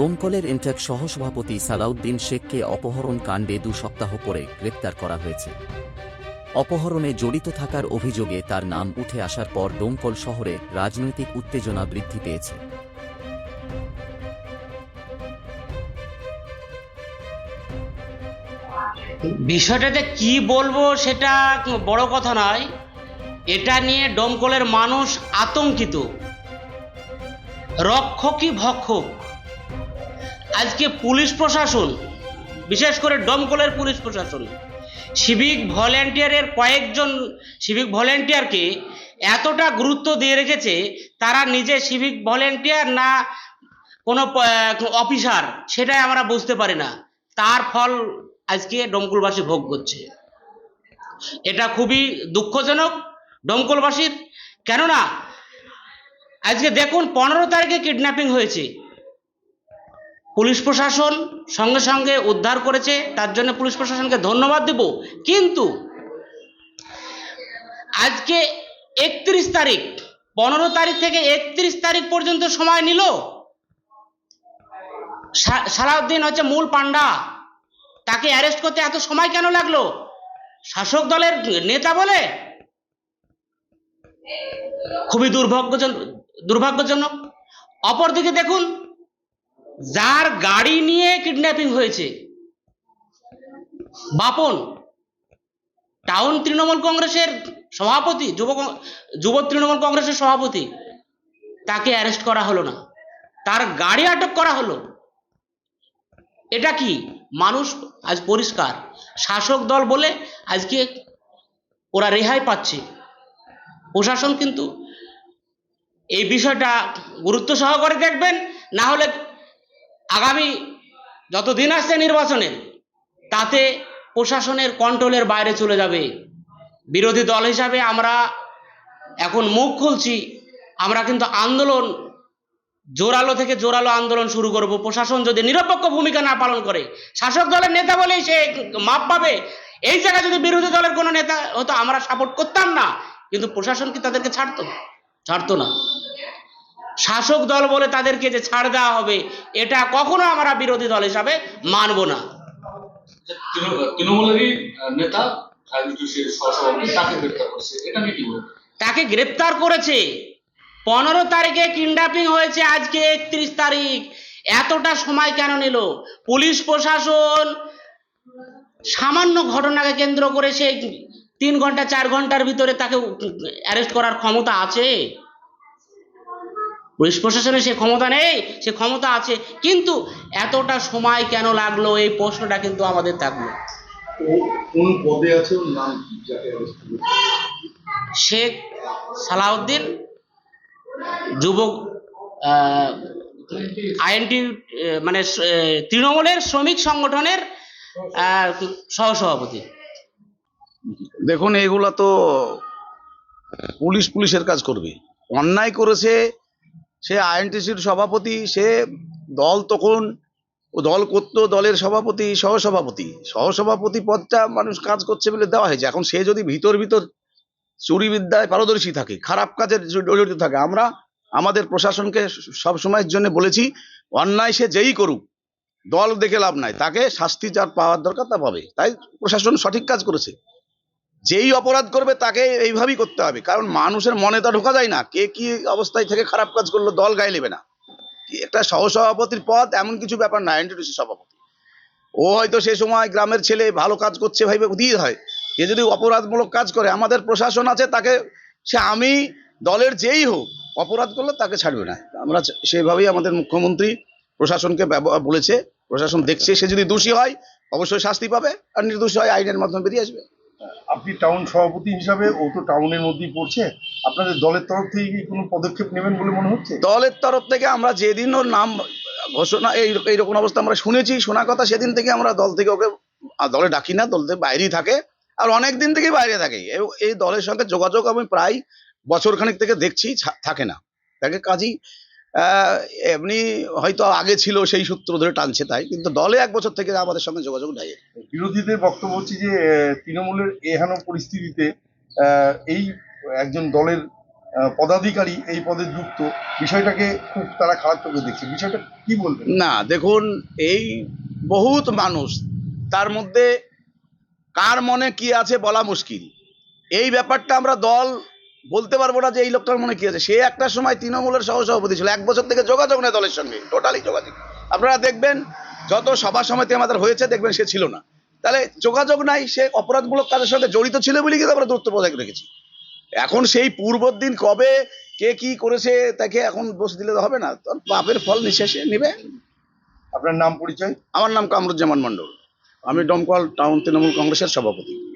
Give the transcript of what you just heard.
ডোমকলের ইন্টাক সহসভাপতি সালাউদ্দিন শেখকে অপহরণ কাণ্ডে দু সপ্তাহ পরে গ্রেপ্তার করা হয়েছে। অপহরণে জড়িত থাকার অভিযোগে তার নাম উঠে আসার পর ডোমকল শহরে রাজনৈতিক উত্তেজনা বৃদ্ধি পেয়েছে। বিষয়টাতে কি বলব সেটা বড় কথা নয়। এটা নিয়ে ডোমকলের মানুষ আতঙ্কিত। রক্ষকই ভক্ষক। আজকে পুলিশ প্রশাসন, বিশেষ করে ডোমকলের পুলিশ প্রশাসন সিভিক ভলেন্টিয়ারের কয়েকজন সিভিক ভলেন্টিয়ারকে এতটা গুরুত্ব দিয়ে রেখেছে, তারা নিজে সিভিক ভলেন্টিয়ার না কোনো অফিসার সেটাই আমরা বুঝতে পারি না। তার ফল আজকে ডমকুলবাসী ভোগ করছে। এটা খুবই দুঃখজনক ডমকলবাসীর কেননা, আজকে দেখুন, পনেরো তারিখে কিডন্যাপিং হয়েছে। পুলিশ প্রশাসন সঙ্গে সঙ্গে উদ্ধার করেছে, তার জন্য পুলিশ প্রশাসনকে ধন্যবাদ দেব। কিন্তু আজকে একত্রিশ তারিখ, পনেরো তারিখ থেকে একত্রিশ তারিখ পর্যন্ত সময় নিল। সালাউদ্দিন হচ্ছে মূল পান্ডা তাকে অ্যারেস্ট করতে এত সময় কেন লাগল? শাসক দলের নেতা বলে? খুবই দুর্ভাগ্যজনক দুর্ভাগ্যজনক। অপরদিকে দেখুন যার গাড়ি নিয়ে কিডন্যাপিং হয়েছে। বাপন, টাউন তৃণমূল কংগ্রেসের সভাপতি, যুব যুব তৃণমূল কংগ্রেসের সভাপতি, তাকে অ্যারেস্ট করা হলো না। তার গাড়ি আটক করা হলো। এটা কি? মানুষ আজ পরিষ্কার। শাসক দল বলে আজকে ওরা রেহাই পাচ্ছে। প্রশাসন কিন্তু এই বিষয়টা গুরুত্ব সহকারে দেখবেন, না হলে আগামী যত দিন আসছে নির্বাচনের তাতে প্রশাসনের কন্ট্রোলের বাইরে চলে যাবে। বিরোধী দল হিসাবে আমরা এখন মুখ খুলছি, আমরা কিন্তু আন্দোলন, জোরালো থেকে জোরালো আন্দোলন শুরু করব। প্রশাসন যদি নিরপেক্ষ ভূমিকা না পালন করে, শাসক দলের নেতা বলেই সে মাপ পাবে। এই জায়গায় যদি বিরোধী দলের কোনো নেতা হতো, আমরা সাপোর্ট করতাম না। কিন্তু প্রশাসন কি তাদেরকে ছাড়তো? ছাড়তো না। শাসক দল বলে তাদেরকে যে ছাড় দেওয়া হবে এটা কখনো আমরা বিরোধী দল হিসাবে মানব না। তৃণমূলেরই নেতা তাকে গ্রেপ্তার করছে এটা নিয়ে কি বলবেন? তাকে গ্রেপ্তার করেছে। পনেরো তারিখে কিডন্যাপিং হয়েছে আজকে একত্রিশ তারিখ। এতটা সময় কেন নিল? পুলিশ প্রশাসন সামান্য ঘটনাকে কেন্দ্র করে সে তিন ঘণ্টা চার ঘণ্টার ভিতরে তাকে অ্যারেস্ট করার ক্ষমতা আছে? পুলিশ প্রশাসনের সে ক্ষমতা নেই সে ক্ষমতা আছে কিন্তু এতটা সময় কেন লাগল? এই প্রশ্নটা কিন্তু আমাদের থাকল। কোন পদে আছে? ওর নাম কি? যাকে arrest করেছে? শেখ সালাউদ্দিন যুবক আইএনটি মানে তৃণমূলের শ্রমিক সংগঠনের সহসভাপতি। দেখুন এগুলা তো পুলিশ পুলিশের কাজ করবে। অন্যায় করেছে সে আইএনটিসির সভাপতি, সে দল তখন দল করতো, দলের সভাপতি, সহসভাপতি। সহসভাপতি পদটা মানুষ কাজ করছে বলে দেওয়া হয়েছে। এখন সে যদি ভিতর ভিতর চুরিবিদ্যায় পারদর্শী থাকে, খারাপ কাজের জড়িত থাকে, আমরা আমাদের প্রশাসনকে সব সময়ের জন্য বলেছি, অন্যায় সে যেই করুক, দল দেখে লাভ নাই, তাকে শাস্তি যার পাওয়ার দরকার তা পাবে। তাই প্রশাসন সঠিক কাজ করেছে। যেই অপরাধ করবে তাকে এইভাবেই করতে হবে। কারণ মানুষের মনে তা ঢোকা যায় না। কে কি অবস্থায় থেকে খারাপ কাজ করল দল গায়ে নেবে না। কি একটা সহসভাপতির পদ এমন কিছু ব্যাপার না এনটিটিসি সভাপতি। ও হয়তো সে সময় গ্রামের ছেলে ভালো কাজ করছে ভাইবে দিয়ে হয়। সে যদি অপরাধমূলক কাজ করে, আমাদের প্রশাসন আছে তাকে, সে আমি দলের যেই হোক, অপরাধ করলে তাকে ছাড়বে না। আমরা সেভাবেই আমাদের মুখ্যমন্ত্রী প্রশাসনকে বলেছে। প্রশাসন দেখছে, সে যদি দোষী হয়, অবশ্যই শাস্তি পাবে। আর নির্দোষী হয়, আইনের মাধ্যমে বেরিয়ে আসবে। আপনি টাউন সভাপতি হিসাবে ও তো টাউনের মধ্যেই পড়ছে। আপনাদের দলের তরফ থেকে কি কোনো পদক্ষেপ নেবেন বলে মনে হচ্ছে? দলের তরফ থেকে আমরা যেদিন ওর নাম ঘোষণা, এই, এইরকম অবস্থা আমরা শুনেছি শোনা কথা সেদিন থেকে আমরা দল থেকে ওকে দলে ডাকি না, দল থেকে বাইরেই থাকে। আর অনেক দিন থেকেই বাইরে থাকে। এবং এই দলের সঙ্গে যোগাযোগ আমি প্রায় বছর খানিক থেকে দেখছি থাকে না। তাকে কাজী এমনি হয়তো আগে ছিল সেই সূত্র ধরে টানছে তাই কিন্তু দলে এক বছর থেকে আমাদের সঙ্গে যোগাযোগ নেই। বিরোধীদের বক্তব্য হচ্ছে যে তৃণমূলের এহেন পরিস্থিতিতে এই একজন দলের পদাধিকারী এই পদে যুক্ত বিষয়টাকে খুব তারা খারাপ চোখে দেখছে। বিষয়টা কি বলবেন? না দেখুন এই বহুত মানুষ তার মধ্যে কার মনে কি আছে বলা মুশকিল। এই ব্যাপারটা আমরা দল বলতে পারব না যে এই লোকটার মনে কি আছে। সে একটা সময় তৃণমূলের সহসভাপতি ছিল। এক বছর থেকে যোগাযোগ নেই দলের সঙ্গে টোটালি যোগাযোগ। আপনারা দেখবেন যত সভা সমিতি আমাদের হয়েছে দেখবেন সে ছিল না। তাহলে যোগাযোগ নাই সে অপরাধমূলক কাজের সঙ্গে জড়িত ছিল বলে কিন্তু আমরা দূরত্ব বজায় রেখেছি। এখন সেই পূর্বর দিন কবে কে কি করেছে তাকে এখন বসে দিলে তো হবে না। তোর পাপের ফল নিঃশেষে নেবে। আপনার নাম পরিচয়? আমার নাম কামরুজ্জামান মণ্ডল। আমি ডমকল টাউন তৃণমূল কংগ্রেসের সভাপতি।